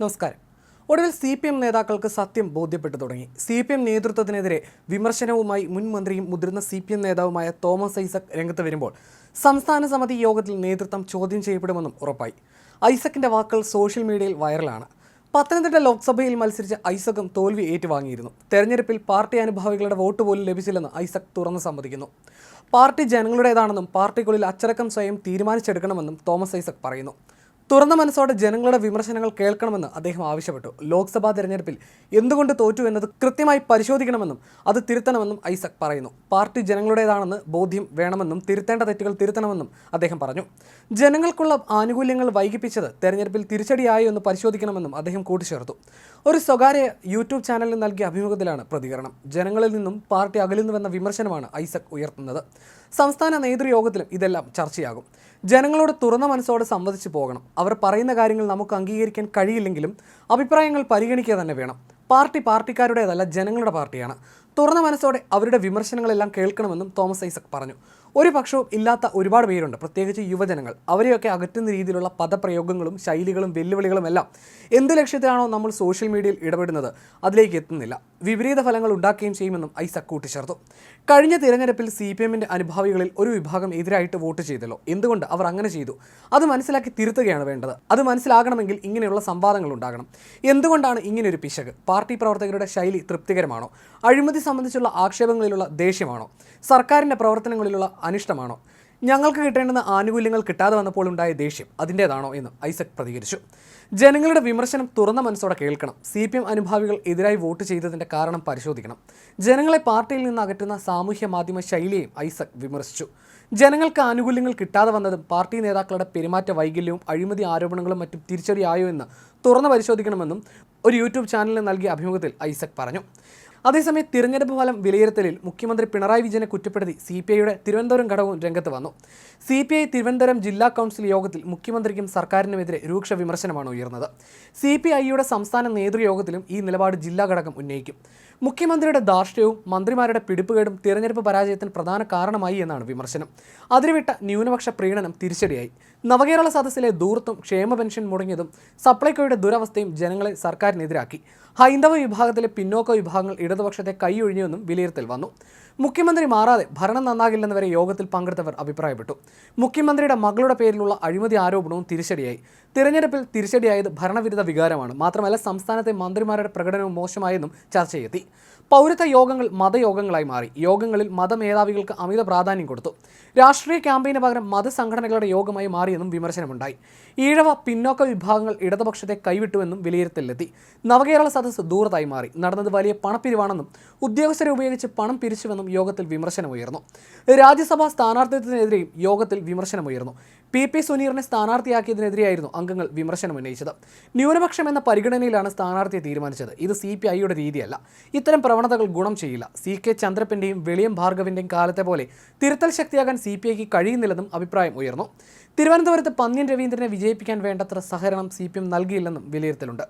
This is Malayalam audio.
നമസ്കാരം. ഒടുവിൽ സി പി എം നേതാക്കൾക്ക് സത്യം ബോധ്യപ്പെട്ടു തുടങ്ങി. സി പി എം നേതൃത്വത്തിനെതിരെ വിമർശനവുമായി മുൻ മന്ത്രിയും മുതിർന്ന സി പി എം നേതാവുമായ തോമസ് ഐസക് രംഗത്ത് വരുമ്പോൾ സംസ്ഥാന സമിതി യോഗത്തിൽ നേതൃത്വം ചോദ്യം ചെയ്യപ്പെടുമെന്നും ഉറപ്പായി. ഐസക്കിന്റെ വാക്കുകൾ സോഷ്യൽ മീഡിയയിൽ വൈറലാണ്. പത്തനംതിട്ട ലോക്സഭയിൽ മത്സരിച്ച ഐസക്കും തോൽവി ഏറ്റുവാങ്ങിയിരുന്നു. തെരഞ്ഞെടുപ്പിൽ പാർട്ടി അനുഭാവികളുടെ വോട്ട് പോലും ലഭിച്ചില്ലെന്ന് ഐസക് തുറന്ന് സമ്മതിക്കുന്നു. പാർട്ടി ജനങ്ങളുടേതാണെന്നും പാർട്ടിക്കുള്ളിൽ അച്ചടക്കം സ്വയം തീരുമാനിച്ചെടുക്കണമെന്നും തോമസ് ഐസക് പറയുന്നു. തുറന്ന മനസ്സോടെ ജനങ്ങളുടെ വിമർശനങ്ങൾ കേൾക്കണമെന്ന് അദ്ദേഹം ആവശ്യപ്പെട്ടു. ലോക്സഭാ തെരഞ്ഞെടുപ്പിൽ എന്തുകൊണ്ട് തോറ്റു എന്നത് കൃത്യമായി പരിശോധിക്കണമെന്നും അത് തിരുത്തണമെന്നും ഐസക് പറയുന്നു. പാർട്ടി ജനങ്ങളുടേതാണെന്ന് ബോധ്യം വേണമെന്നും തിരുത്തേണ്ട തെറ്റുകൾ തിരുത്തണമെന്നും അദ്ദേഹം പറഞ്ഞു. ജനങ്ങൾക്കുള്ള ആനുകൂല്യങ്ങൾ വൈകിപ്പിച്ചത് തെരഞ്ഞെടുപ്പിൽ തിരിച്ചടിയായോ എന്ന് പരിശോധിക്കണമെന്നും അദ്ദേഹം കൂട്ടിച്ചേർത്തു. ഒരു സ്വകാര്യ യൂട്യൂബ് ചാനലിൽ നൽകിയ അഭിമുഖത്തിലാണ് പ്രതികരണം. ജനങ്ങളിൽ നിന്നും പാർട്ടി അകലുന്നുവെന്ന വിമർശനമാണ് ഐസക് ഉയർത്തുന്നത്. സംസ്ഥാന നേതൃയോഗത്തിലും ഇതെല്ലാം ചർച്ചയാകും. ജനങ്ങളോട് തുറന്ന മനസ്സോടെ സംവദിച്ചു പോകണം. അവർ പറയുന്ന കാര്യങ്ങൾ നമുക്ക് അംഗീകരിക്കാൻ കഴിയില്ലെങ്കിലും അഭിപ്രായങ്ങൾ പരിഗണിക്കുക തന്നെ വേണം. പാർട്ടി പാർട്ടിക്കാരുടേതല്ല ജനങ്ങളുടെ പാർട്ടിയാണ്. തുറന്ന മനസ്സോടെ അവരുടെ വിമർശനങ്ങളെല്ലാം കേൾക്കണമെന്നും തോമസ് ഐസക് പറഞ്ഞു. ഒരു പക്ഷവും ഇല്ലാത്ത ഒരുപാട് പേരുണ്ട്. പ്രത്യേകിച്ച് യുവജനങ്ങൾ. അവരെയൊക്കെ അകറ്റുന്ന രീതിയിലുള്ള പദപ്രയോഗങ്ങളും ശൈലികളും വെല്ലുവിളികളും എല്ലാം എന്ത് ലക്ഷ്യത്തിലാണോ നമ്മൾ സോഷ്യൽ മീഡിയയിൽ ഇടപെടുന്നത് അതിലേക്ക് എത്തുന്നില്ല. വിപരീത ഫലങ്ങൾ ഉണ്ടാക്കുകയും ചെയ്യുമെന്നും ഐസക് കൂട്ടിച്ചേർത്തു. കഴിഞ്ഞ തിരഞ്ഞെടുപ്പിൽ സി പി എമ്മിന്റെ അനുഭാവികളിൽ ഒരു വിഭാഗം എതിരായിട്ട് വോട്ട് ചെയ്തല്ലോ. എന്തുകൊണ്ട് അവർ അങ്ങനെ ചെയ്തു? അത് മനസ്സിലാക്കി തിരുത്തുകയാണ് വേണ്ടത്. അത് മനസ്സിലാകണമെങ്കിൽ ഇങ്ങനെയുള്ള സംവാദങ്ങൾ ഉണ്ടാകണം. എന്തുകൊണ്ടാണ് ഇങ്ങനെയൊരു പിശക്? പാർട്ടി പ്രവർത്തകരുടെ ശൈലി തൃപ്തികരമാണോ? അഴിമതി സംബന്ധിച്ചുള്ള ആക്ഷേപങ്ങളിലുള്ള ദേഷ്യമാണോ? സർക്കാരിന്റെ പ്രവർത്തനങ്ങളിലുള്ള അനിഷ്ടമാണോ? ഞങ്ങൾക്ക് കിട്ടേണ്ടുന്ന ആനുകൂല്യങ്ങൾ കിട്ടാതെ വന്നപ്പോൾ ഉണ്ടായ ദേഷ്യം അതിന്റേതാണോ എന്ന് ഐസക് പ്രതികരിച്ചു. ജനങ്ങളുടെ വിമർശനം തുറന്ന മനസ്സോടെ കേൾക്കണം. സി പി എം അനുഭാവികൾ എതിരായി വോട്ട് ചെയ്തതിന്റെ കാരണം പരിശോധിക്കണം. ജനങ്ങളെ പാർട്ടിയിൽ നിന്ന് അകറ്റുന്ന സാമൂഹ്യ മാധ്യമ ശൈലിയെയും ഐസക് വിമർശിച്ചു. ജനങ്ങൾക്ക് ആനുകൂല്യങ്ങൾ കിട്ടാതെ വന്നതും പാർട്ടി നേതാക്കളുടെ പെരുമാറ്റ വൈകല്യവും അഴിമതി ആരോപണങ്ങളും മറ്റും തിരിച്ചടിയായോ എന്ന് തുറന്ന് പരിശോധിക്കണമെന്നും ഒരു യൂട്യൂബ് ചാനലിന് നൽകിയ അഭിമുഖത്തിൽ ഐസക് പറഞ്ഞു. അതേസമയം തിരഞ്ഞെടുപ്പ് ഫലം വിലയിരുത്തലിൽ മുഖ്യമന്ത്രി പിണറായി വിജയനെ കുറ്റപ്പെടുത്തി സി പി ഐയുടെ തിരുവനന്തപുരം ഘടകവും രംഗത്ത് വന്നു. സി പി ഐ തിരുവനന്തപുരം ജില്ലാ കൗൺസിൽ യോഗത്തിൽ മുഖ്യമന്ത്രിക്കും സർക്കാരിനുമെതിരെ രൂക്ഷ വിമർശനമാണ് ഉയർന്നത്. സി പി ഐയുടെ സംസ്ഥാന നേതൃയോഗത്തിലും ഈ നിലപാട് ജില്ലാ ഘടകം ഉന്നയിക്കും. മുഖ്യമന്ത്രിയുടെ ധാർഷ്ട്യവും മന്ത്രിമാരുടെ പിടിപ്പുകേടും തിരഞ്ഞെടുപ്പ് പരാജയത്തിന് പ്രധാന കാരണമായി എന്നാണ് വിമർശനം. അതിരുവിട്ട ന്യൂനപക്ഷ പ്രീണനം തിരിച്ചടിയായി. നവകേരള സദസ്സിലെ ദൂർത്തും ക്ഷേമ പെൻഷൻ മുടങ്ങിയതും സപ്ലൈകോയുടെ ദുരവസ്ഥയും ജനങ്ങളെ സർക്കാരിനെതിരാക്കി. ഹൈന്ദവ വിഭാഗത്തിലെ പിന്നോക്ക വിഭാഗങ്ങൾ ഇടതുപക്ഷത്തെ കൈയൊഴിഞ്ഞുവെന്നും വിലയിരുത്തൽ വന്നു. മുഖ്യമന്ത്രി മാറാതെ ഭരണം നന്നാകില്ലെന്ന് വരെ യോഗത്തിൽ പങ്കെടുത്തവർ അഭിപ്രായപ്പെട്ടു. മുഖ്യമന്ത്രിയുടെ മകളുടെ പേരിലുള്ള അഴിമതി ആരോപണവും തിരിച്ചടിയായി. തിരഞ്ഞെടുപ്പിൽ തിരിച്ചടിയായത് ഭരണവിരുദ്ധ വികാരമാണ്. മാത്രമല്ല സംസ്ഥാനത്തെ മന്ത്രിമാരുടെ പ്രകടനവും മോശമായെന്നും ചർച്ചയെത്തി. പൗരത്വ യോഗങ്ങൾ മതയോഗങ്ങളായി മാറി. യോഗങ്ങളിൽ മതമേധാവികൾക്ക് അമിത പ്രാധാന്യം കൊടുത്തു. രാഷ്ട്രീയ ക്യാമ്പയിന് പകരം മതസംഘടനകളുടെ യോഗമായി മാറിയെന്നും വിമർശനമുണ്ടായി. ഈഴവ പിന്നോക്ക വിഭാഗങ്ങൾ ഇടതുപക്ഷത്തെ കൈവിട്ടുവെന്നും വിലയിരുത്തലിലെത്തി. നവകേരള സദസ്സ് ദൂരതായി മാറി. നടന്നത് വലിയ പണപ്പിരിവാണെന്നും ഉദ്യോഗസ്ഥരെ ഉപയോഗിച്ച് പണം പിരിച്ചുവെന്നും യോഗത്തിൽ വിമർശനമുയർന്നു. രാജ്യസഭാ സ്ഥാനാർത്ഥിത്വത്തിനെതിരെയും യോഗത്തിൽ വിമർശനമുയർന്നു. പി പി സുനീറിനെ സ്ഥാനാർത്ഥിയാക്കിയതിനെതിരെയായിരുന്നു അംഗങ്ങൾ വിമർശനം ഉന്നയിച്ചത്. ന്യൂനപക്ഷം എന്ന പരിഗണനയിലാണ് സ്ഥാനാർത്ഥിയെ തീരുമാനിച്ചത്. ഇത് സി പി ഐയുടെ രീതിയല്ല. ഇത്തരം പ്രവണതകൾ ഗുണം ചെയ്യില്ല. സി കെ ചന്ദ്രപ്പന്റെയും വെളിയം ഭാർഗവിന്റെയും കാലത്തെ പോലെ തിരുത്തൽ ശക്തിയാകാൻ സി പി ഐക്ക് കഴിയുന്നില്ലെന്നും അഭിപ്രായം ഉയർന്നു. തിരുവനന്തപുരത്ത് പന്ന്യൻ രവീന്ദ്രനെ വിജയിപ്പിക്കാൻ വേണ്ടത്ര സഹകരണം സി പി എം നൽകിയില്ലെന്നും വിലയിരുത്തലുണ്ട്.